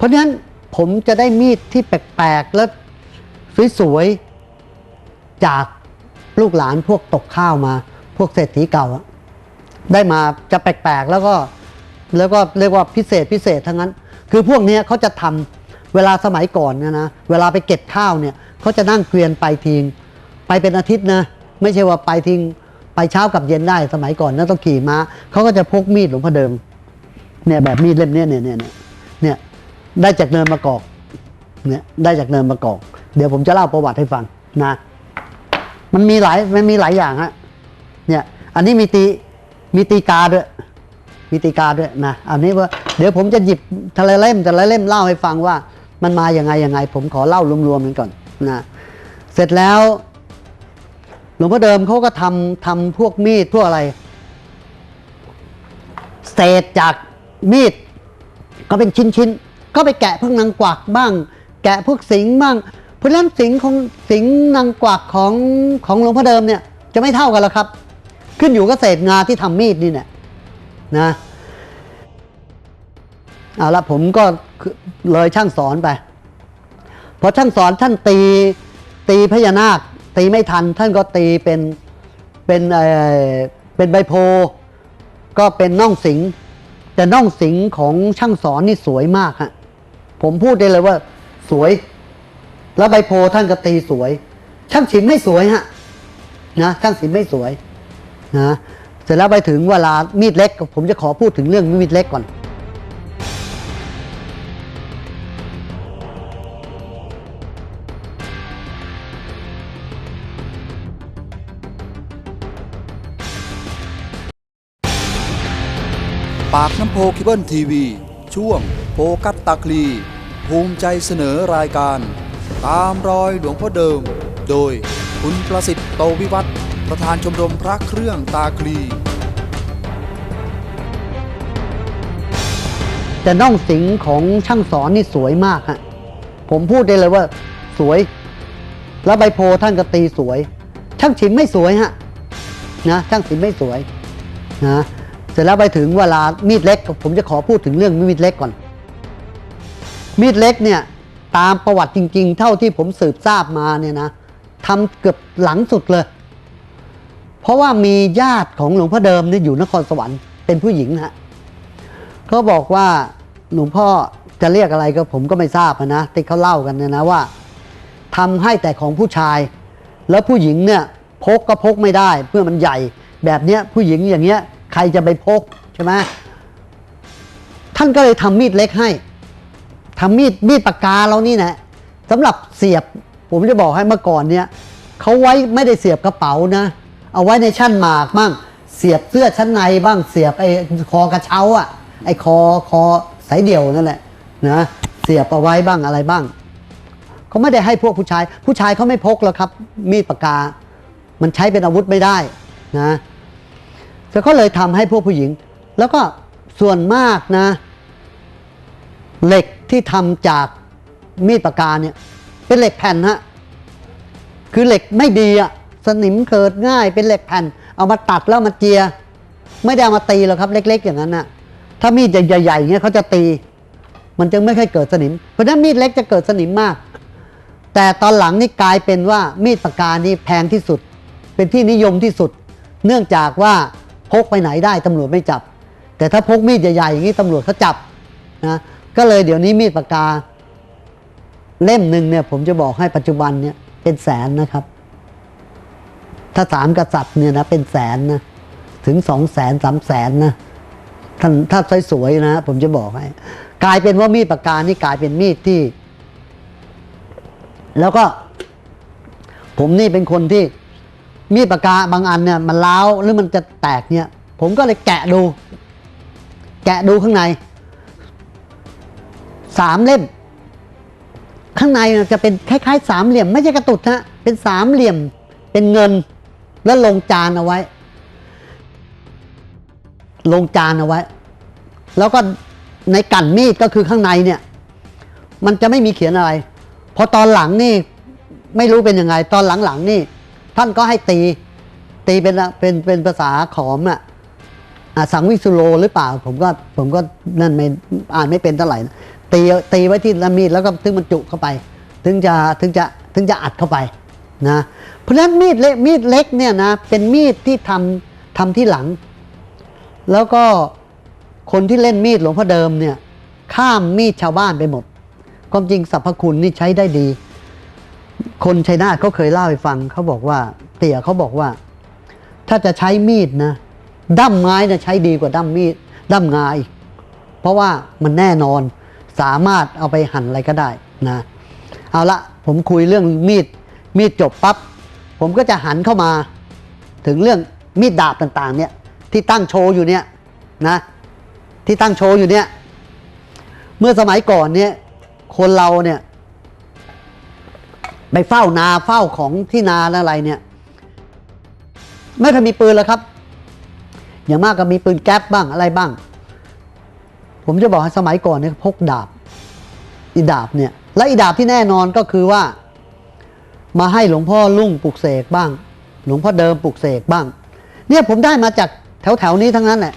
เพราะฉะนั้นผมจะได้มีดที่แปลกๆและสวยๆจากลูกหลานพวกตกข้าวมา พวกเศรษฐีเก่าอะได้มาจะแปลกๆแล้วก็แล้วก็เรียกว่าพิเศษพิเศษทั้งนั้น คือพวกนี้เขาจะทำเวลาสมัยก่อนเนยนะเวลาไปเก็บข้าวเนี่ยเขาจะนั่งเกวียนไปทิ้งไปเป็นอาทิตย์นะไม่ใช่ว่าไปทิ้งไปเช้ากับเย็นได้สมัยก่อนนะต้องขี่ม้าเขาก็จะพกมีดหลวงพ่อเดิมเนี่ยแบบมีดเล่มเนี้ยเนี่ยเนี่ยเนี่ยเนี่ย ได้จากเนินมะกอกเนี่ยได้จากเนินมะกอก เดี๋ยวผมจะเล่าประวัติให้ฟังนะ มันมีหลายมันมีหลายอย่างฮะเนี่ยอันนี้มีตีมีตีกาด้วยมีตีกาด้วยนะอันนี้ว่าเดี๋ยวผมจะหยิบทะเลเล่มแต่ละเล่มเล่าให้ฟังว่า มันมาอย่างไงยังไง ผมขอเล่ารวมๆกันก่อนนะเสร็จแล้วหลวงพ่อเดิมเขาก็ทำทำพวกมีดพวกอะไรเศษจากมีดก็เป็นชิ้นๆ ก็ไปแกะพวกนางกวักบ้าง แกะพวกสิงบ้าง เพราะฉะนั้นสิงของสิงนางกวักของของหลวงพ่อเดิมเนี่ยจะไม่เท่ากันแล้วครับ ขึ้นอยู่กับเศษงาที่ทำมีดนี่แหละนะเอาละผมก็เลยช่างสอนไปพอช่างสอนท่านตีตีพญานาค ตีไม่ทัน ท่านก็ตีเป็นเป็นเออเป็นใบโพ ก็เป็นน่องสิงแต่น่องสิงของช่างสอนนี่สวยมากฮะ ผมพูดได้เลยว่า สวย แล้วใบโพท่านก็ตีสวย ช่างฉิมไม่สวยฮะนะช่างฉิมไม่สวยนะเสร็จแล้วไปถึงเวลามีดเล็ก ผมจะขอพูดถึงเรื่องมีดเล็กก่อน ปากน้ำโพคิเบิลทีวี ช่วง โฟกัสตาคลี ภูมิใจเสนอรายการ ตามรอยหลวงพ่อเดิม โดยคุณประสิทธิ์โตวิวัฒน์ประธานชมรมพระเครื่องตาคลี แต่น่องสิงของช่างสอนนี่สวยมากฮะผมพูดได้เลยว่าสวย แล้วใบโพท่านก็ตีสวย ช่างฉิมไม่สวยฮะนะช่างฉิมไม่สวยนะเสร็จแล้วไปถึงเวลามีดเล็ก ผมจะขอพูดถึงเรื่องมีดเล็กก่อน มีดเล็กเนี่ยตามประวัติจริง ๆ เท่าที่ผมสืบทราบมาเนี่ยนะทำเกือบหลังสุดเลย เพราะว่ามีญาติของหลวงพ่อเดิมเนี่ยอยู่นครสวรรค์เป็นผู้หญิงฮะเขาบอกว่าหลวงพ่อจะเรียกอะไรก็ผมก็ไม่ทราบนะที่เขาเล่ากันเนี่ยนะว่าทำให้แต่ของผู้ชาย แล้วผู้หญิงเนี่ยพกก็พกไม่ได้เพื่อมันใหญ่ แบบเนี้ยผู้หญิงอย่างเงี้ย ใครจะไปพกใช่ไหมท่านก็เลยทำมีดเล็กให้ ทำมีดมีดปากกาเรานี่นะสำหรับเสียบผมจะบอกให้เมื่อก่อนเนี่ยเขาไว้ไม่ได้เสียบกระเป๋านะ เอาไว้ในชั้นหมากบ้างเสียบเสื้อชั้นในบ้างเสียบไอ้คอกระเช้าอะไอ้คอคอสายเดี่ยวนั่นแหละนะเสียบเอาไว้บ้างอะไรบ้างเขาไม่ได้ให้พวกผู้ชาย ผู้ชายเขาไม่พกหรอกครับ มีดปากกา มันใช้เป็นอาวุธไม่ได้นะแต่เขาเลยทำให้พวกผู้หญิง แล้วก็ส่วนมากนะ เหล็ก ที่ทำจากมีดปากกาเนี่ยเป็นเหล็กแผ่นฮะคือเหล็กไม่ดีอะสนิมเกิดง่ายเป็นเหล็กแผ่น เอามาตัดแล้วมาเจีย ไม่ได้เอามาตีหรอกครับ เล็ก ๆ อย่างนั้นนะถ้ามีดใหญ่ๆอย่างเงี้ยเขาจะตี มันจึงไม่ค่อยเกิดสนิม เพราะฉะนั้นมีดเล็กจะเกิดสนิมมาก แต่ตอนหลังนี่กลายเป็นว่ามีดปากกานี่แพงที่สุด เป็นที่นิยมที่สุด เนื่องจากว่าพกไปไหนได้ตำรวจไม่จับ แต่ถ้าพกมีดใหญ่ๆอย่างนี้ตำรวจเขาจับนะ ก็เลยเดี๋ยวนี้มีดปากกา เล่มหนึ่งเนี่ย ผมจะบอกให้ปัจจุบันเนี่ย เป็นแสนนะครับ ถ้าสามกษัตริย์เนี่ยนะเป็นแสนนะถึงสองแสนสามแสนนะท่านถ้าสวยๆนะผมจะบอกให้ กลายเป็นว่ามีดปากกานี่กลายเป็นมีดที่ แล้วก็ ผมนี่เป็นคนที่มีดปากกาบางอันเนี่ย มันล้าวหรือมันจะแตกเนี่ย ผมก็เลยแกะดู แกะดูข้างใน สามเล่ม ข้างในจะเป็นคล้ายๆสามเหลี่ยม ไม่ใช่กระตุดฮะเป็นสามเหลี่ยมเป็นเงิน แล้วลงจานเอาไว้ ลงจานเอาไว้ แล้วก็ในกั่นมีดก็คือข้างในเนี่ย มันจะไม่มีเขียนอะไรพอตอนหลังนี่ไม่รู้เป็นยังไง ตอนหลังๆนี่ ท่านก็ให้ตี ตีเป็นเป็นเป็นภาษาขอมอะอะสังวิสุโลหรือเปล่า ผมก็ผมก็นั่นไม่อ่านไม่เป็นเท่าไหร่นะ ตีตีไว้ที่ละมีดแล้วก็ถึงบรรจุเข้าไป ถึงจะถึงจะถึงจะอัดเข้าไปนะเพราะฉะนั้นมีดเล็กมีดเล็กเนี่ยนะเป็นมีดที่ทำทำที่หลัง แล้วก็คนที่เล่นมีดหลวงพ่อเดิมเนี่ยข้ามมีดชาวบ้านไปหมดความจริงสรรพคุณนี่ใช้ได้ดี คนชัยนาทเขาเคยเล่าให้ฟังเขาบอกว่า เตี่ยเขาบอกว่า ถ้าจะใช้มีดนะด้ามไม้นะใช้ดีกว่าด้ามมีดด้ามงาอีกเพราะว่ามันแน่นอน สามารถเอาไปหั่นอะไรก็ได้นะ เอาละผมคุยเรื่องมีดมีดจบปับ๊บผมก็จะหันเข้ามา ถึงเรื่องมีดดาบต่างๆ เนี่ยที่ตั้งโชว์อยู่เนี่ยนะ ที่ตั้งโชว์อยู่เนี่ย เมื่อสมัยก่อนเนี่ยคนเราเนี่ยไปเฝ้านาเฝ้าของที่นาอะไรเนี่ยไม่เคยมีปืนแล้วครับ อย่างมากก็มีปืนแก๊ปบ้างอะไรบ้าง ผมจะบอกให้สมัยก่อนเนี่ยพกดาบ อีดาบเนี่ย และอีดาบที่แน่นอนก็คือว่า มาให้หลวงพ่อลุ่งปลุกเสกบ้าง หลวงพ่อเดิมปลุกเสกบ้าง เนี่ยผมได้มาจากแถวแถวๆนี้ทั้งนั้นแหละ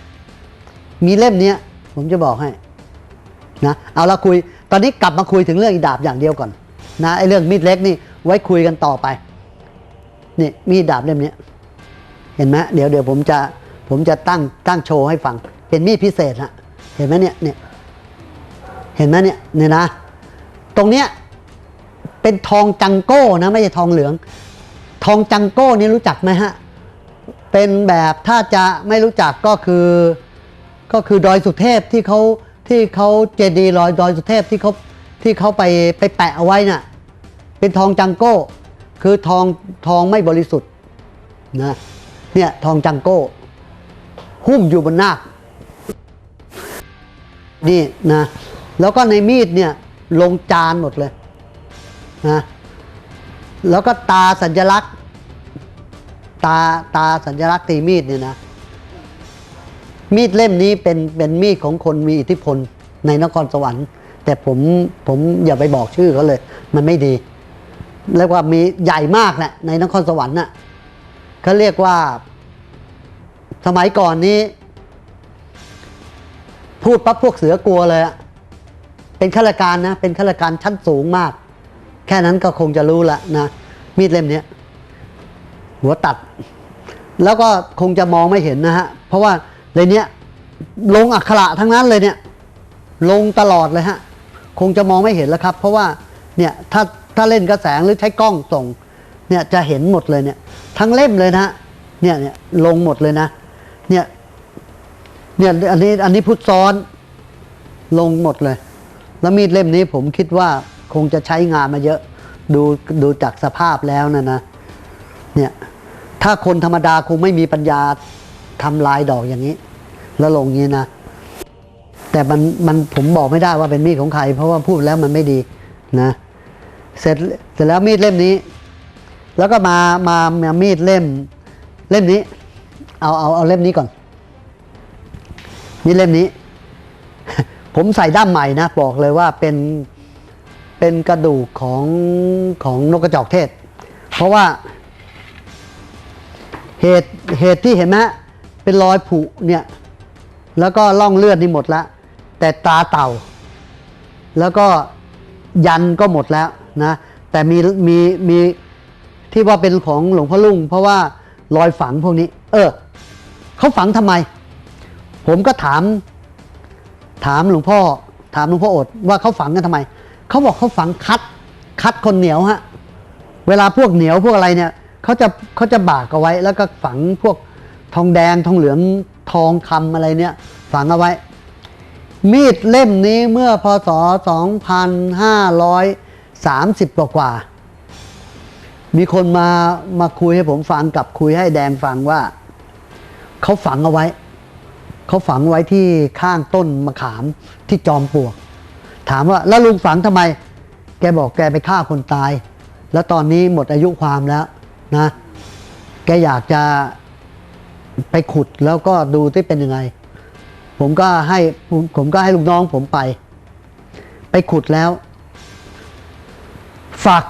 มีเล่มเนี้ยผมจะบอกให้นะเอาละคุย ตอนนี้กลับมาคุยถึงเรื่องอีดาบอย่างเดียวก่อนนะไอ้เรื่องมีดเล็กนี่ไว้คุยกันต่อไปนี่มีดดาบเล่มนี้เห็นไหมเดี๋ยวเดี๋ยวผมจะผมจะตั้งตั้งโชว์ให้ฟัง เป็นมีดพิเศษฮะ เห็นไหมเนี่ยเนี่ยเห็นไหมเนี่ยเนี่ยนะ ตรงเนี้ยเป็นทองจังโก้นะไม่ใช่ทองเหลือง ทองจังโก้นี่รู้จักไหมฮะ เป็นแบบถ้าจะไม่รู้จักก็คือ ก็คือดอยสุเทพที่เขาที่เขาเจดีย์ลอยดอยสุเทพที่เขาที่เขาไปไปแปะเอาไว้น่ะเป็นทองจังโก้ คือทองทองไม่บริสุทธิ์นะเนี่ยทองจังโก้ หุ้มอยู่บนนาค นี่นะแล้วก็ในมีดเนี่ยลงจานหมดเลยนะแล้วก็ตาสัญลักษณ์ ตาตาสัญลักษณ์ตีมีดเนี่ยนะ มีดเล่มนี้เป็นเป็นมีดของคนมีอิทธิพลในนครสวรรค์ แต่ผมผมอย่าไปบอกชื่อเขาเลย มันไม่ดีเรียกว่ามีใหญ่มากแหละในนครสวรรค์น่ะเขาเรียกว่า สมัยก่อนนี้ พูดปั๊บพวกเสือกลัวเลยอะเป็นข้าราชการนะ เป็นข้าราชการชั้นสูงมาก แค่นั้นก็คงจะรู้ละนะ มีดเล่มนี้หัวตัด แล้วก็คงจะมองไม่เห็นนะฮะ เพราะว่าในเนี้ยลงอักขระทั้งนั้นเลยเนี่ย ลงตลอดเลยฮะ คงจะมองไม่เห็นแล้วครับ เพราะว่าเนี่ยถ้าถ้าเล่นกระแสงหรือใช้กล้องส่งเนี่ยจะเห็นหมดเลยเนี่ย ทั้งเล่มเลยนะฮะเนี่ยเนี่ยลงหมดเลยนะ เนี่ย เนี่ยอันนี้อันนี้พุทธซ้อนลงหมดเลย แล้วมีดเล่มนี้ผมคิดว่าคงจะใช้งานมาเยอะ ดูดูจากสภาพแล้วนะนะ เนี่ย ถ้าคนธรรมดาคงไม่มีปัญญาทำลายดอกอย่างนี้ แล้วลงงนี้นะ แต่มันมันผมบอกไม่ได้ว่าเป็นมีดของใคร เพราะว่าพูดแล้วมันไม่ดีนะ เสร็จเสร็จแล้วมีดเล่มนี้ แล้วก็มามามามีดเล่ม เล่มนี้ เอาเอาเอาเล่มนี้ก่อน มีดเล่มนี้ ผมใส่ด้ามใหม่นะ บอกเลยว่าเป็นเป็นกระดูกของของนกกระจอกเทศ เพราะว่าเหตุเหตุที่เห็นไหมเป็นรอยผุเนี่ย แล้วก็ล่องเลือดนี่หมดแล้วแต่ตาเต่า แล้วก็ยันก็หมดแล้วนะ แต่มีมีมีที่ว่าเป็นของหลวงพ่อลุงเพราะว่ารอยฝังพวกนี้ เออเขาฝังทำไม ผมก็ถาม ถามหลวงพ่อ ถามหลวงพ่ออดว่าเขาฝังกันทำไม เขาบอกเขาฝังคัด คัดคนเหนียวฮะ เวลาพวกเหนียวพวกอะไรเนี่ยเขาจะเขาจะบากเอาไว้ แล้วก็ฝังพวกทองแดงทองเหลืองทองคำอะไรเนี่ย ฝังเอาไว้ มีดเล่มนี้เมื่อพศ 2530 กว่ากว่า มีคนมามาคุยให้ผมฟังกับคุยให้แดงฟังว่า เขาฝังเอาไว้ เขาฝังไว้ที่ข้างต้นมะขามที่จอมปลวก ถามว่าแล้วลุงฝังทำไม แกบอกแกไปฆ่าคนตาย แล้วตอนนี้หมดอายุความแล้วนะ แกอยากจะไปขุดแล้วก็ดูที่เป็นยังไง ผมก็ให้ผมก็ให้ลูกน้องผมไป ไปขุดแล้ว ฝัก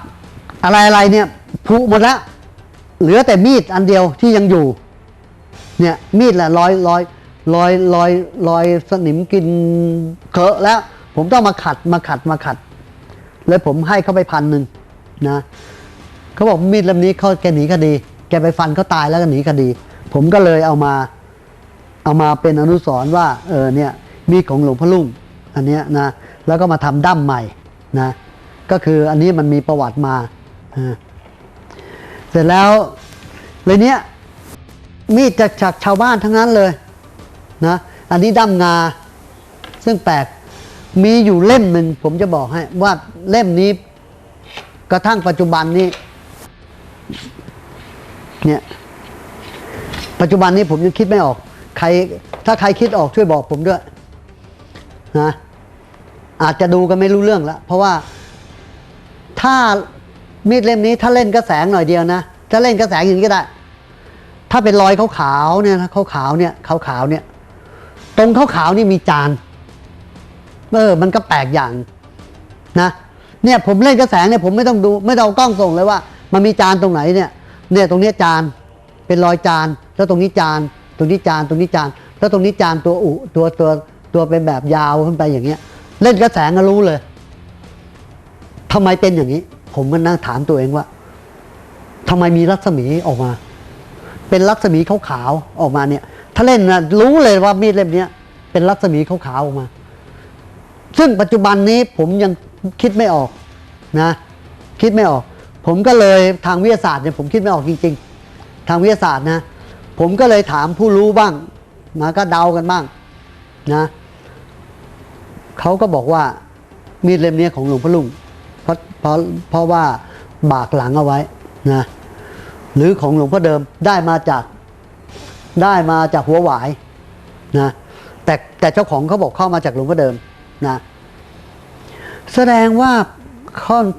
อะไรอะไรเนี่ยผุหมดแล้วเหลือแต่มีดอันเดียวที่ยังอยู่ เนี่ยมีดแหละร้อยร้อย รอยรอยรอยสนิมกินเคอะแล้ว ผมต้องมาขัดมาขัดมาขัดแล้วผมให้เขาไปพันหนึ่งนะเขาบอกมีดเล่มนี้เขาแกหนีคดี แกไปฟันเขาตายแล้วก็หนีคดี ผมก็เลยเอามาเอามาเป็นอนุสรณ์ว่าเออเนี่ยมีดของหลวงพ่อลุ่งอันเนี้ยนะแล้วก็มาทำดั้มใหม่นะก็คืออันนี้มันมีประวัติมาอ่าเสร็จแล้วเลยเนี้ยมีดจากจากชาวบ้านทั้งนั้นเลย นะอันนี้ดั้มงา ซึ่งแปลกมีอยู่เล่มหนึ่งผมจะบอกให้ ว่าเล่มนี้กระทั่งปัจจุบันนี้เนี่ยปัจจุบันนี้ผมยังคิดไม่ออก ใคร ถ้าใครคิดออกช่วยบอกผมด้วยนะอาจจะดูกันไม่รู้เรื่องแล้วเพราะว่าถ้ามีดเล่มนี้ถ้าเล่นกระแสงหน่อยเดียวนะถ้าเล่นกระแสงอย่างนี้ก็ได้ ถ้าเป็นรอยขาวๆเนี่ยขาวๆเนี่ยขาวๆเนี่ย ตรงขาวๆนี่มีจานเออมันก็แปลกอย่างนะเนี่ยผมเล่นกระแสงเนี่ยผมไม่ต้องดูไม่ต้องเอากล้องส่งเลยว่า มันมีจานตรงไหนเนี่ย เนี่ยตรงนี้จานเป็นรอยจาน แล้วตรงนี้จาน ตรงนี้จานตรงนี้จาน แล้วตรงนี้จานตัวอุตัวตัวตัวเป็นแบบยาวขึ้นไปอย่างเงี้ย เล่นกระแสงก็รู้เลยทำไมเป็นอย่างนี้ ผมก็นั่งถามตัวเองว่าทำไมมีรัศมีออกมา เป็นรัศมีขาวๆออกมาเนี่ย ถ้าเล่นนะรู้เลยว่ามีดเล่มนี้เป็นรัศมีขาวๆออกมา ซึ่งปัจจุบันนี้ผมยังคิดไม่ออกนะ คิดไม่ออก ผมก็เลยทางวิทยาศาสตร์เนี่ยผมคิดไม่ออกจริง ๆ ทางวิทยาศาสตร์นะ ผมก็เลยถามผู้รู้บ้างนะก็เดากันบ้างนะเขาก็บอกว่ามีดเล่มนี้ของหลวงพ่อลุงเพราะเพราะเพราะว่าบากหลังเอาไว้นะหรือของหลวงพ่อเดิมได้มาจาก ได้มาจากหัวหวายนะแต่แต่เจ้าของเขาบอกเข้ามาจากหลวงพ่อเดิมนะแสดงว่า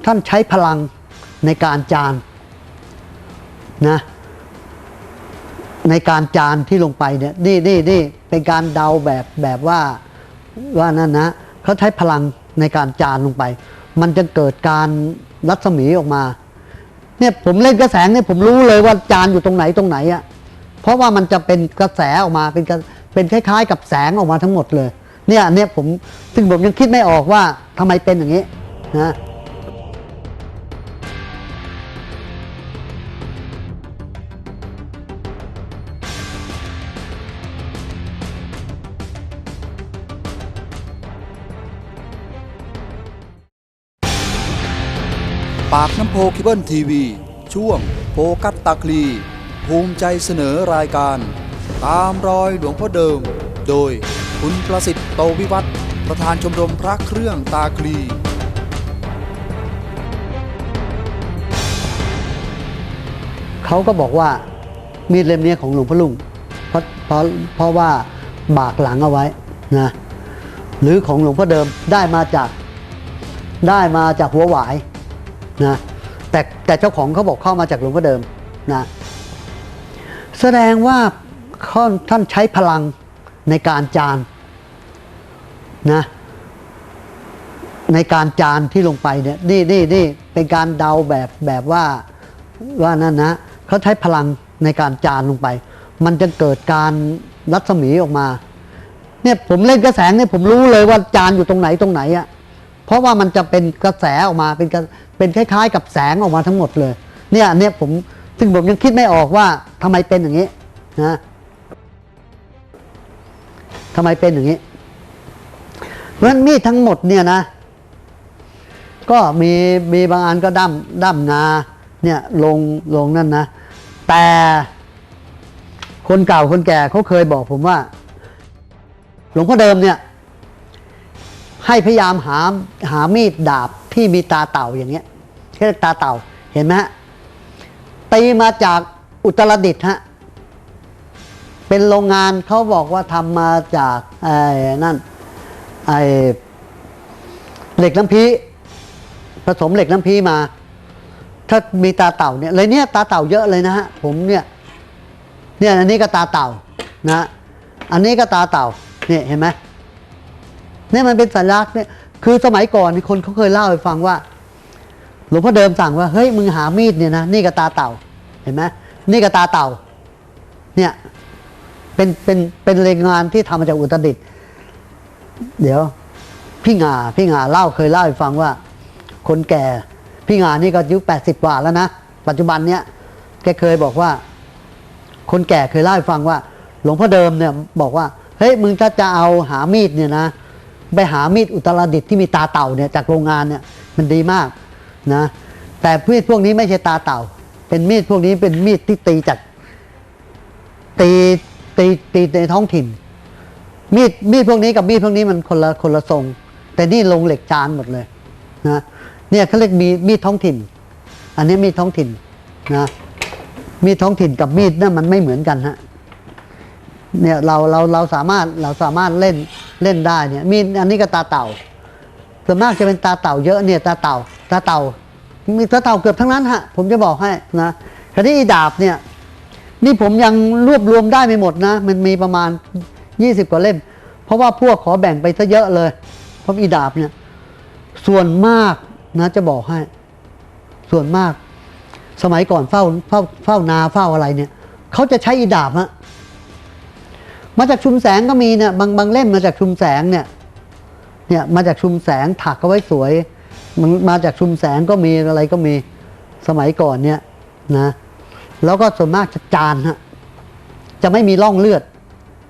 ท่านใช้พลังในการจานนะในการจานที่ลงไปเนี่ยนี่นี่นี่เป็นการเดาแบบแบบว่าว่านั่นนะเขาใช้พลังในการจานลงไป มันจะเกิดการรัศมีออกมา เนี่ยผมเล่นกระแสงเนี่ยผมรู้เลยว่าจานอยู่ตรงไหนตรงไหนอะ่ะ เพราะว่ามันจะเป็นกระแสออกมาเป็นเป็นคล้ายๆ กับแสงออกมาทั้งหมดเลยเนี่ยเนี่ยผมซึ่งผมยังคิดไม่ออกว่าทำไมเป็นอย่างนี้นะปากน้ำโพคิเบิลทีวี ช่วงโฟกัสตาคลี ภูมิใจเสนอรายการ ตามรอยหลวงพ่อเดิม โดยคุณประสิทธิ์โตวิวัฒน์ประธานชมรมพระเครื่องตาคลี เขาก็บอกว่ามีดเล่มนี้ของหลวงพ่อลุงเพราะเพราะเพราะว่าบากหลังเอาไว้นะหรือของหลวงพ่อเดิมได้มาจากได้มาจากหัวหวายนะแต่แต่เจ้าของเขาบอกเข้ามาจากหลวงพ่อเดิมนะ แสดงว่าท่านใช้พลังในการจานนะในการจานที่ลงไปเนี่ยนี่นี่นี่เป็นการเดาแบบแบบว่าว่านั่นนะเขาใช้พลังในการจานลงไป มันจะเกิดการรัศมีออกมาเนี่ยผมเล่นกระแสงเนี่ยผมรู้เลยว่าจานอยู่ตรงไหนตรงไหนอะ่ะเพราะว่ามันจะเป็นกระแสออกมาเป็นเป็นคล้าย ๆ กับแสงออกมาทั้งหมดเลย เนี่ยเนี่ยผม ซึ่งผมยังคิดไม่ออกว่าทำไมเป็นอย่างนี้นะทำไมเป็นอย่างนี้ เพราะฉะนั้นมีดทั้งหมดเนี่ยนะ ก็มีมีบางอันก็ดั้มดั้มงาเนี่ยลงลงนั่นนะ แต่คนเก่าคนแก่เขาเคยบอกผมว่า หลวงพ่อเดิมเนี่ย ให้พยายามหาหามีดดาบที่มีตาเต่าอย่างเงี้ยเรียกตาเต่าเห็นไหมฮะ ตีมาจากอุตรดิตถ์ฮะเป็นโรงงานเขาบอกว่าทำมาจากไอ้นั่นไอ้เหล็กน้ำพีผสมเหล็กน้ำพีมา ถ้ามีตาเต่าเนี่ยเลยเนี่ยตาเต่าเยอะเลยนะฮะผมเนี่ยเนี่ยอันนี้ก็ตาเต่านะอันนี้ก็ตาเต่าเนี่ยเห็นไหมเนี่ยมันเป็นสัญลักษณ์เนี่ยคือสมัยก่อนนี่คนเขาเคยเล่าให้ฟังว่า หลวงพ่อเดิมสั่งว่าเฮ้ยมึงหามีดเนี่ยนะนี่ก็ตาเต่า เห็นไหมนี่ก็ตาเต่า เนี่ยเป็นเป็นเป็นแรงงานที่ทำมาจากอุตรดิตถ์เดี๋ยว พี่งาพี่งาเล่าเคยเล่าให้ฟังว่า คนแก่ พี่งานี่ก็อายุแปดสิบกว่าแล้วนะปัจจุบันเนี้ยแกเคยบอกว่า คนแก่เคยเล่าให้ฟังว่า หลวงพ่อเดิมเนี่ยบอกว่าเฮ้ยมึงถ้าจะเอาหามีดเนี่ยนะไปหามีดอุตรดิตถ์ที่มีตาเต่าเนี่ยจากโรงงานเนี่ยมันดีมากนะแต่มีดพวกนี้ไม่ใช่ตาเต่า เป็นมีดพวกนี้เป็นมีดที่ตีจากตีตีตีในท้องถิ่น มีดมีดพวกนี้กับมีดพวกนี้มันคนละคนละทรง แต่นี่ลงเหล็กจานหมดเลยนะเนี่ยเขาเรียกมีมีดท้องถิ่น อันนี้มีดท้องถิ่นนะมีดท้องถิ่นกับมีดนั่นมันไม่เหมือนกันฮะเนี่ยเราเราเราสามารถเราสามารถเล่นเล่นได้เนี่ยมีดอันนี้ก็ตาเต่าส่วนมากจะเป็นตาเต่าเยอะเนี่ยตาเต่าตาเต่า มีตาเต่าเกือบทั้งนั้นฮะผมจะบอกให้นะคราวนี้อีดาบเนี่ย นี่ผมยังรวบรวมได้ไม่หมดนะ มันมีประมาณ 20 กว่าเล่ม เพราะว่าพวกขอแบ่งไปซะเยอะเลย เพราะอีดาบเนี่ย ส่วนมากนะจะบอกให้ ส่วนมาก สมัยก่อนเฝ้าเฝ้าเฝ้านาเฝ้าอะไรเนี่ยเขาจะใช้อีดาบฮะมาจากชุมแสงก็มีเนี่ยบางบางเล่มมาจากชุมแสงเนี่ย เนี่ยมาจากชุมแสงถักเอาไว้สวย มันมาจากชุมแสงก็มีอะไรก็มีสมัยก่อนเนี่ยนะแล้วก็ส่วนมากจะจานฮะจะไม่มีร่องเลือด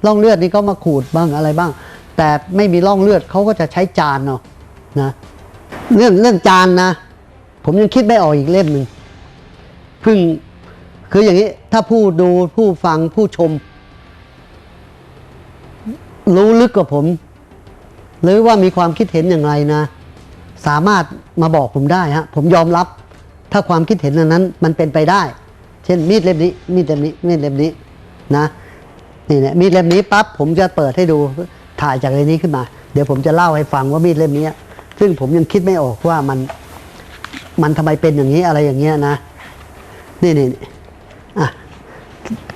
ร่องเลือดนี่ก็มาขูดบ้างอะไรบ้าง แต่ไม่มีร่องเลือดเขาก็จะใช้จานเนาะนะเรื่องเรื่องจานนะ ผมยังคิดไม่ออกอีกเล่มหนึ่งพิ่งคืออย่างนี้ถ้าผู้ดูผู้ฟังผู้ชม รู้ลึกกว่าผม หรือว่ามีความคิดเห็นอย่างไรนะ สามารถมาบอกผมได้ฮะผมยอมรับถ้าความคิดเห็นอันนั้น มันเป็นไปได้ เช่นมีดเล่มนี้มีดเล่มนี้มีดเล่มนี้นะนี่เนี่ยมีดเล่มนี้ปั๊บผมจะเปิดให้ดูถ่ายจากในนี้ขึ้นมา เดี๋ยวผมจะเล่าให้ฟังว่ามีดเล่มนี้ซึ่งผมยังคิดไม่ออกว่ามันมันทำไมเป็นอย่างนี้อะไรอย่างเงี้ยนะนี่นี่นี่อะ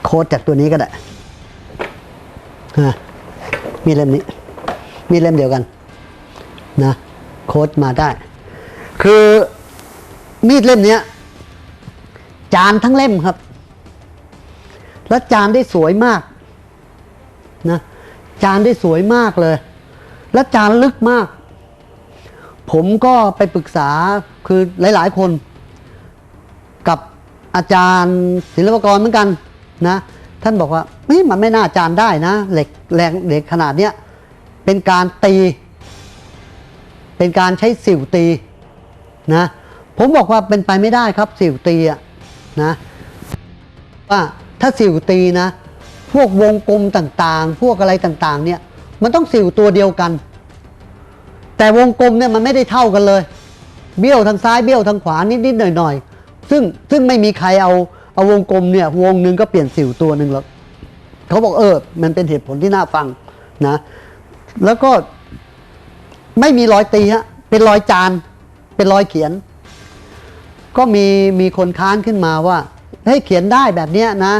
โค้ดจากตัวนี้ก็ได้ฮะมีดเล่มนี้ มีดเล่มเดียวกัน นะ โค้ดมาได้ คือมีดเล่มเนี้ยจานทั้งเล่มครับ แล้วจานได้สวยมากนะจานได้สวยมากเลย แล้วจานลึกมาก ผมก็ไปปรึกษาคือหลาย ๆ คน กับอาจารย์ศิลปกรเหมือนกันนะ ท่านบอกว่ามันไม่น่าจานได้นะ เหล็กแรงเหล็กขนาดเนี้ยเป็นการตี เป็นการใช้สิวตีนะผมบอกว่าเป็นไปไม่ได้ครับสิวตีอะนะว่าถ้าสิวตีนะ พวกวงกลมต่างๆ พวกอะไรต่างๆ เนี่ยมันต้องสิวตัวเดียวกัน แต่วงกลมเนี่ยมันไม่ได้เท่ากันเลย เบี้ยวทางซ้ายเบี้ยวทางขวานิดๆหน่อยๆซึ่งซึ่งไม่มีใครเอาเอาวงกลมเนี่ยวงหนึ่งก็เปลี่ยนสิวตัวหนึ่งหรอกเขาบอกเออ มันเป็นเหตุผลที่น่าฟังนะ แล้วก็ ไม่มีรอยตีฮะเป็นรอยจานเป็นรอยเขียน ก็มีมีคนค้านขึ้นมาว่าให้ยเขียนได้แบบเนี้ยนะ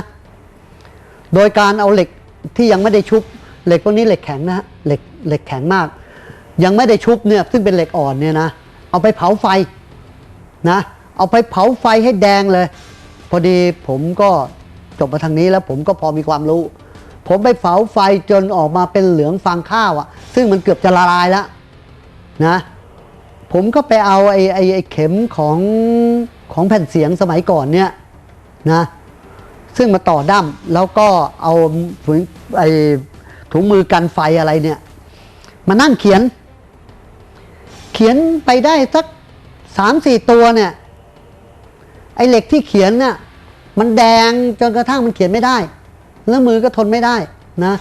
โดยการเอาเหล็กที่ยังไม่ได้ชุบเหล็กพวกนี้เหล็กแข็งนะฮะเหล็กเหล็กแข็งมาก ยังไม่ได้ชุบเนี่ยซึ่งเป็นเหล็กอ่อนเนี่ยนะเอาไปเผาไฟนะเอาไปเผาไฟให้แดงเลย พอดีผมก็จบมาทางนี้แล้วผมก็พอมีความรู้ ผมไปเผาไฟจนออกมาเป็นเหลืองฟางข้าวอะ่ะซึ่งมันเกือบจะละลายแล้ว นะผมก็ไปเอาไอ้ไอ้ไอ้เข็มของของแผ่นเสียงสมัยก่อนเนี่ยนะซึ่งมาต่อด้ามแล้วก็เอาถุงไอ้ถุงมือกันไฟอะไรเนี่ย มานั่งเขียน เขียนไปได้สักสามสี่ตัวเนี่ยไอ้เหล็กที่เขียนน่ะมันแดงจนกระทั่งมันเขียนไม่ได้ แล้วมือก็ทนไม่ได้นะ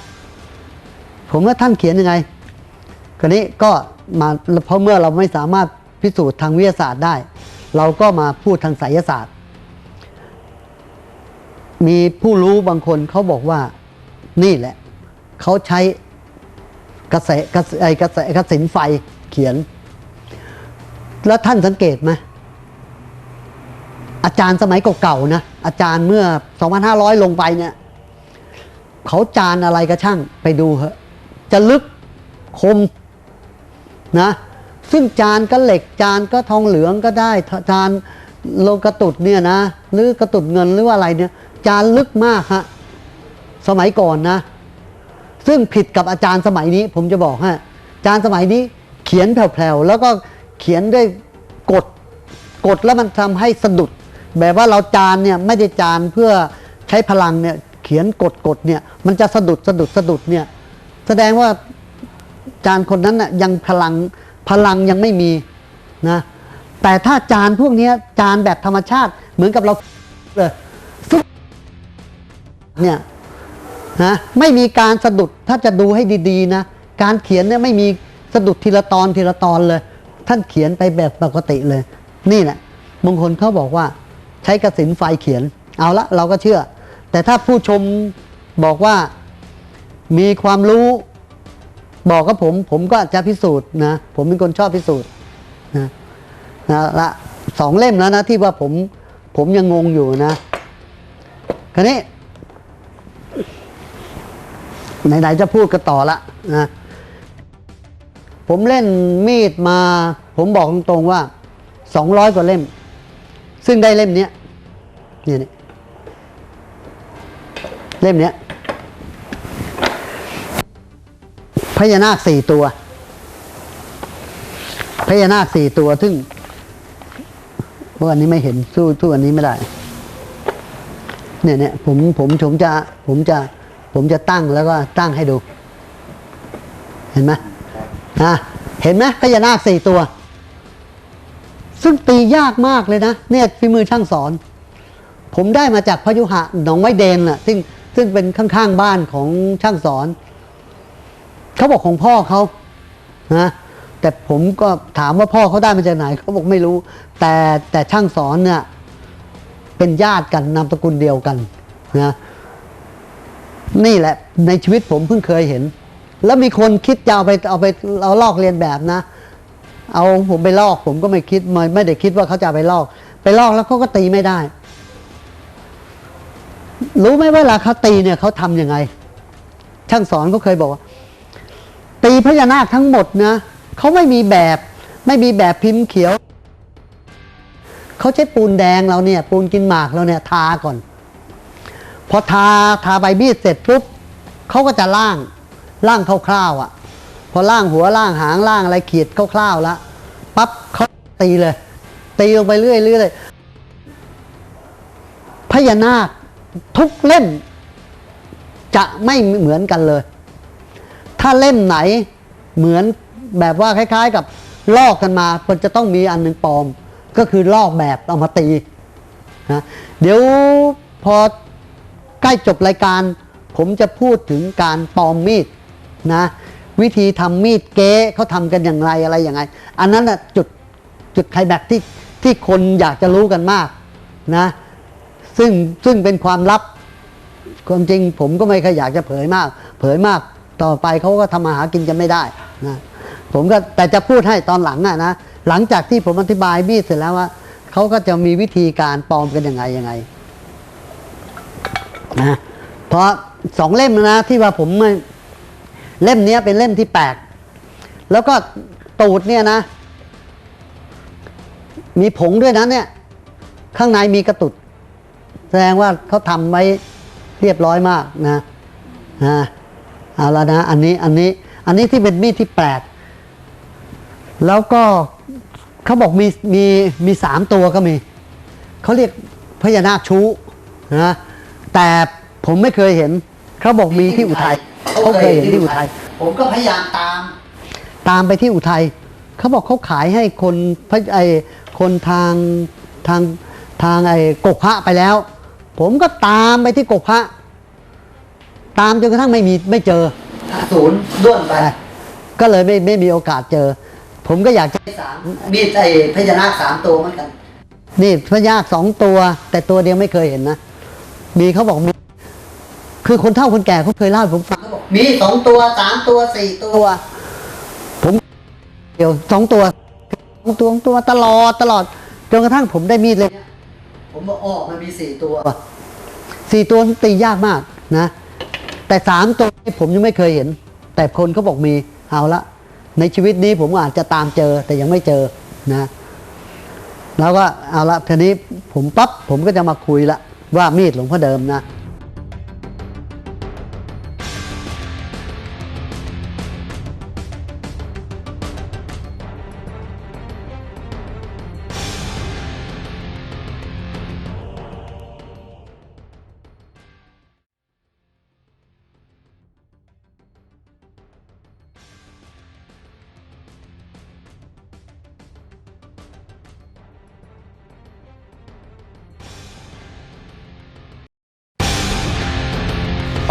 ผมว่าท่านเขียนยังไง คราวนี้ก็มาเพราะเมื่อเราไม่สามารถพิสูจน์ทางวิทยาศาสตร์ได้ เราก็มาพูดทางไสยศาสตร์ มีผู้รู้บางคนเขาบอกว่านี่แหละ เขาใช้กระแสกระไอ้กระแสกระสินไฟเขียน แล้วท่านสังเกตไหมอาจารย์สมัยเก่าๆนะ อาจารย์เมื่อ 2,500 ลงไปเนี่ย เขาจานอะไรก็ช่างไปดูเหอะจะลึกคม นะซึ่งจานก็เหล็กจานก็ทองเหลืองก็ได้จานโลกระตุดเนี่ยนะหรือกระตุดเงินหรือว่าอะไรเนี่ย จานลึกมากฮะสมัยก่อนนะ ซึ่งผิดกับอาจารย์สมัยนี้ ผมจะบอกฮะอาจารย์สมัยนี้เขียนแผ่วๆแล้วก็เขียนด้วยกดกดแล้วมันทำให้สะดุด แบบว่าเราจานเนี่ยไม่ได้จานเพื่อใช้พลังเนี่ยเขียนกดกดเนี่ยมันจะสะดุดสะดุดสะดุดเนี่ยแสดงว่า จานคนนั้นน่ะยังพลังพลังยังไม่มีนะแต่ถ้าจานพวกนี้จานแบบธรรมชาติเหมือนกับเราเลยฟึ๊เนี่ยนะไม่มีการสะดุดถ้าจะดูให้ดีๆนะการเขียนเนี่ยไม่มีสะดุดทีละตอนทีละตอนเลย ท่านเขียนไปแบบปกติเลย นี่แหละมงคลเขาบอกว่า ใช้กระสินไฟเขียน เอาละเราก็เชื่อ แต่ถ้าผู้ชมบอกว่ามีความรู้ บอกกับผม ผมก็จะพิสูจน์นะผมเป็นคนชอบพิสูจน์นะนะละสองเล่มแล้วนะที่ว่าผมผมยังงงอยู่นะคราวนี้ไหนๆจะพูดกันต่อละนะผมเล่นมีดมา ผมบอกตรงๆว่าสองร้อยกว่าเล่ม ซึ่งได้เล่มเนี้ยเนี่ยเล่มเนี้ย พญานาคสี่ตัวพญานาคสี่ตัวซึ่งเพราะอันนี้ไม่เห็นสู้สู้อันนี้ไม่ได้ เนี่ยเนี่ยผมผมผมจะผมจะ ผมจะตั้งแล้วก็ตั้งให้ดู เห็นไหมอะเห็นไหมพญานาคสี่ตัว ซึ่งตียากมากเลยนะ เนี่ยฝีมือช่างสอน ผมได้มาจากพยุหะหนองไม้เดนน่ะ ซึ่งซึ่งเป็นข้างๆบ้านของช่างสอน เขาบอกของพ่อเขานะแต่ผมก็ถามว่าพ่อเขาได้มาจากไหนเขาบอกไม่รู้ แต่แต่ช่างสอนเนี่ยเป็นญาติกันนามสกุลเดียวกันนะนี่แหละในชีวิตผมเพิ่งเคยเห็น แล้วมีคนคิดจะเอาไปเอาไปเอาลอกเรียนแบบนะ เอาผมไปลอก ผมก็ไม่คิดไม่ไม่ได้คิดว่าเขาจะไปลอก ไปลอกแล้วเขาก็ตีไม่ได้ รู้ไหมว่าเวลาเขาตีเนี่ยเขาทำยังไง ช่างสอนเขาเคยบอกว่า ตีพญานาคทั้งหมดนะเขาไม่มีแบบไม่มีแบบพิมพ์เขียว เขาใช้ปูนแดงเราเนี่ย ปูนกินหมากเราเนี่ยทาก่อน พอทาทาใบมีดเสร็จปุ๊บเขาก็จะล่างล่างคร่าวๆอะ พอล่างหัวล่างหางล่างอะไรขีดคร่าวๆแล้วปั๊บเขาตีเลย ตีลงไปเรื่อยๆเลยพญานาคทุกเล่มจะไม่เหมือนกันเลย ถ้าเล่มไหนเหมือนแบบว่าคล้าย ๆ กับลอกกันมามันจะต้องมีอันหนึ่งปลอม ก็คือลอกแบบเอามาตีนะเดี๋ยวพอใกล้จบรายการ ผมจะพูดถึงการปลอมมีดนะวิธีทำมีดเก๊เขาทำกันอย่างไรอะไรอย่างไร อันนั้นน่ะจุดจุดไคลแม็กที่ที่คนอยากจะรู้กันมากนะซึ่งซึ่งเป็นความลับความจริงผมก็ไม่เคยอยากจะเผยมาก เผยมาก ต่อไปเขาก็ทำมาหากินกันไม่ได้นะผมก็แต่จะพูดให้ตอนหลังอะนะหลังจากที่ผมอธิบายมีดเสร็จแล้วว่าเขาก็จะมีวิธีการปลอมกันยังไงยังไงนะเพราะสองเล่มนะที่ว่าผมเล่มนี้เป็นเล่มที่แปลกแล้วก็ตูดเนี่ยนะ มีผงด้วยนะเนี่ย ข้างในมีกระตุด แสดงว่าเขาทำไว้เรียบร้อยมากนะนะ เอาละนะอันนี้อันนี้อันนี้ที่เป็นมีดที่แปลกแล้วก็เขาบอกมีมีมีสามตัวก็มีเขาเรียกพญานาคชูนะแต่ผมไม่เคยเห็นเขาบอกมีที่อุทัยเขาเคยเห็นที่อุทัยผมก็พยายามตาม ตามไปที่อุทัยเขาบอกเขาขายให้คนพระไอคนทางทางทางไอ้กกพระไปแล้ว ผมก็ตามไปที่กกพระ ตามจนกระทั่งไม่มีไม่เจอศูนย์ด้วนไป ก็เลยไม่ไม่มีโอกาสเจอ ผมก็อยากจะสามมีดไอ้พญานาคสามตัวเหมือนกัน นี่พญานาคสองตัว แต่ตัวเดียวไม่เคยเห็นนะ มีเขาบอกมี คือคนเฒ่าคนแก่เขาเคยเล่าให้ผมฟังเขาบอกมีสองตัวสามตัวสี่ตัว ผมเดียวสองตัวสองตัวสองตัวตลอดตลอดจนกระทั่งผมได้มีดเลย ผมบอกออกมันมีสี่ตัวสี่ตัวตียากมากนะ แต่สามตัวนี้ผมยังไม่เคยเห็น แต่คนเขาบอกมีเอาละ ในชีวิตนี้ผมอาจจะตามเจอแต่ยังไม่เจอนะ แล้วก็เอาละทีนี้ผมปั๊บผมก็จะมาคุยละว่ามีดหลวงพ่อเดิมนะ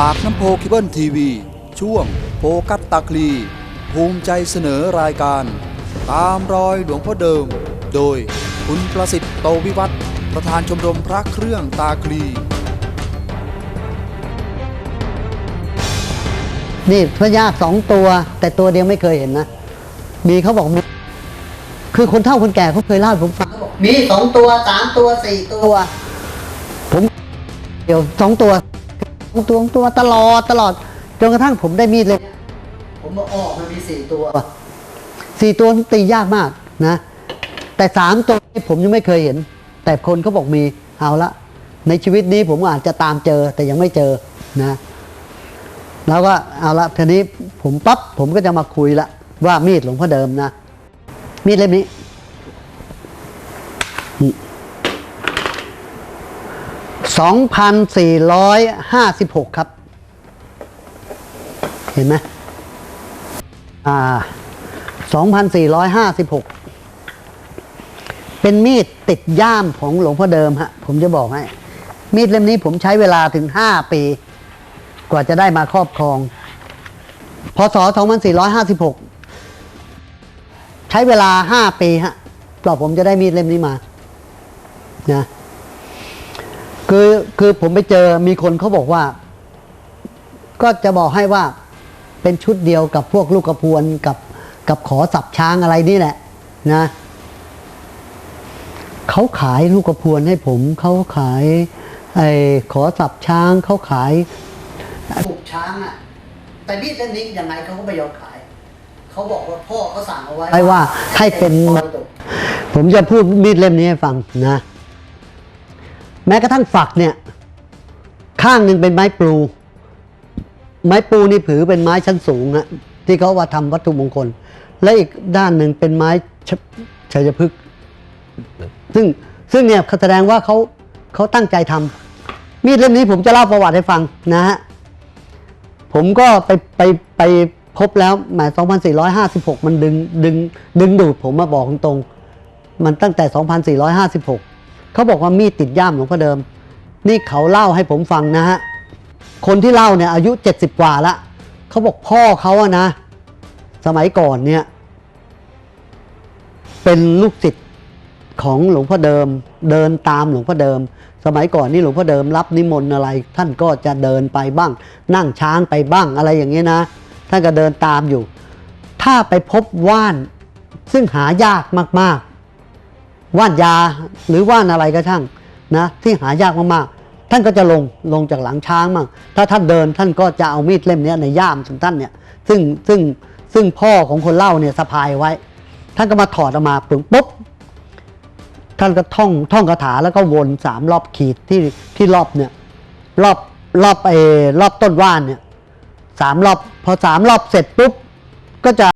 ปากน้ำโพคิเบิลทีวี ช่วงโฟกัสตาคลี ภูมิใจเสนอรายการ ตามรอยหลวงพ่อเดิม โดยคุณประสิทธิ์โตวิวัฒน์ประธานชมรมพระเครื่องตาคลี นี่พระยาคสองตัว แต่ตัวเดียวไม่เคยเห็นนะ มีเขาบอกมีคือคนเฒ่าคนแก่เขาเคยเล่าให้ผมฟังเขาบอกมีสองตัวสามตัวสี่ตัว ผม เดี๋ยวสองตัวสอง ตัวสองตัวตลอดตลอดจนกระทั่งผมได้มีดเลย ผมมาออกมันมีสี่ตัวสี่ตัวนี่ตียากมากนะ แต่สามตัวนี่ผมยังไม่เคยเห็น แต่คนเขาบอกมีเอาละในชีวิตนี้ผมอาจจะตามเจอแต่ยังไม่เจอนะ แล้วก็เอาละทีนี้ผมปั๊บผมก็จะมาคุยละว่ามีดหลวงพ่อเดิมนะ มีดเล่มนี้ สองพันสี่ร้อยห้าสิบหกครับ เห็นไหมอ่าสองพันสี่ร้อยห้าสิบหกเป็นมีดติดย่ามของหลวงพ่อเดิมฮะ ผมจะบอกให้ มีดเล่มนี้ผมใช้เวลาถึงห้าปี กว่าจะได้มาครอบครอง พศ 2456 ใช้เวลา 5 ปีฮะกว่าผมจะได้มีดเล่มนี้มา นะ คือคือผมไปเจอมีคนเขาบอกว่า ก็จะบอกให้ว่าเป็นชุดเดียวกับพวกลูกกระพวนกับกับขอสับช้างอะไรนี่แหละ นะเขาขายลูกกระพวนให้ผมเขาขายไอ้ขอสับช้างเขาขายปลูกช้างอะแต่มีดเล่มนี้ยังไงเขาก็ไม่ยอมขายเขาบอกว่าพ่อเขาสั่งเอาไว้ให้ว่าให้เป็นมรดกผมจะพูดมีดเล่มนี้ให้ฟังนะ แม้กระทั่งฝักเนี่ย ข้างหนึ่งเป็นไม้ปลู ไม้ปูนี่ผือเป็นไม้ชั้นสูงอะที่เขาว่าทำวัตถุมงคล และอีกด้านหนึ่งเป็นไม้ชชัยพฤกษ์ซึ่งซึ่งเนี่ยแสดงว่าเขาเขาตั้งใจทำมีดเล่มนี้ผมจะเล่าประวัติให้ฟังนะฮะผมก็ไปไปไปพบแล้วหมาย2456 มันดึงดึงดึงดูดผมมาบอกตรงๆมันตั้งแต่ 2456 เขาบอกว่ามีดติดย่ามหลวงพ่อเดิม นี่เขาเล่าให้ผมฟังนะฮะ คนที่เล่าเนี่ยอายุ 70 กว่าละเขาบอกพ่อเขาอะนะ สมัยก่อนเนี่ย เป็นลูกศิษย์ของหลวงพ่อเดิม เดินตามหลวงพ่อเดิม สมัยก่อนนี่หลวงพ่อเดิมรับนิมนต์อะไร ท่านก็จะเดินไปบ้าง นั่งช้างไปบ้างอะไรอย่างเงี้ยนะ ท่านก็เดินตามอยู่ ถ้าไปพบว่านซึ่งหายากมาก ว่านยาหรือว่านอะไรก็ช่างนะที่หายากมากๆ ท่านก็จะลงลงจากหลังช้างมั่งถ้าท่านเดินท่านก็จะเอามีดเล่มนี้ในย่ามของท่านเนี่ยซึ่งซึ่งซึ่งพ่อของคนเล่าเนี่ยสะพายไว้ ท่านก็มาถอดออกมาปึงปุ๊บท่านก็ท่องท่องคาถาแล้วก็วนสามรอบขีดที่ที่รอบเนี่ยรอบรอบเออรอบต้นว่านเนี่ยสามรอบพอสามรอบเสร็จปุ๊บก็จะ